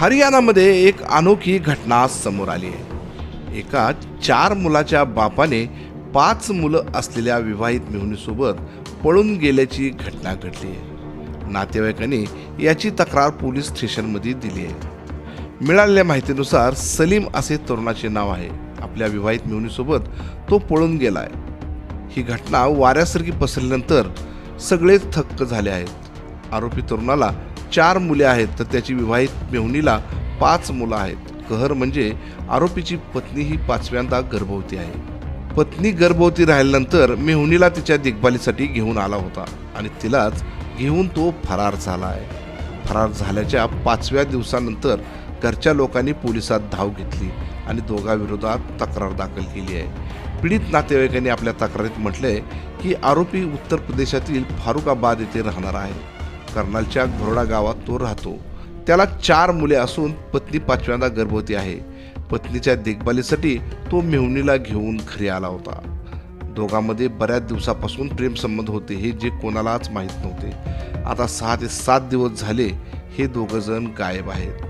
हरियाणामध्ये एक अनोखी घटना समोर आली आहे. एका चार मुलाच्या बापाने पाच मुलं असलेल्या विवाहित मेहुणीसोबत पळून गेल्याची घटना घडली आहे. नातेवाईकांनी याची तक्रार पोलीस स्टेशनमध्ये दिली आहे. मिळालेल्या माहितीनुसार सलीम असे तरुणाचे नाव आहे. आपल्या विवाहित मेहुणीसोबत तो पळून गेला आहे. ही घटना वाऱ्यासारखी पसरल्यानंतर सगळेच थक्क झाले आहेत. आरोपी तरुणाला चार मुले आहेत तर त्याची विवाहित मेहुणीला पाच मुलं आहेत. कहर म्हणजे आरोपीची पत्नी ही पाचव्यांदा गर्भवती आहे. पत्नी गर्भवती राहिल्यानंतर मेहुणीला तिच्या देखभालीसाठी घेऊन आला होता आणि तिलाच घेऊन तो फरार झाला आहे. फरार झाल्याच्या पाचव्या दिवसानंतर घरच्या लोकांनी पोलिसात धाव घेतली आणि दोघांविरोधात तक्रार दाखल केली आहे. पीडित नातेवाईकांनी आपल्या तक्रारीत म्हटलंय की आरोपी उत्तर प्रदेशातील फारुखाबाद येथे राहणार आहे. कर्नालच्या घोरडा गावात तो राहतो. त्याला चार मुले असून पत्नी पाचव्यांदा गर्भवती आहे. पत्नीच्या देखभालीसाठी तो मेहुणीला घेऊन घरी आला होता. दोघांमध्ये बऱ्याच दिवसापासून प्रेमसंबंध होते हे जे कोणालाच माहीत नव्हते. आता सहा ते सात दिवस झाले हे दोघंजण गायब आहेत.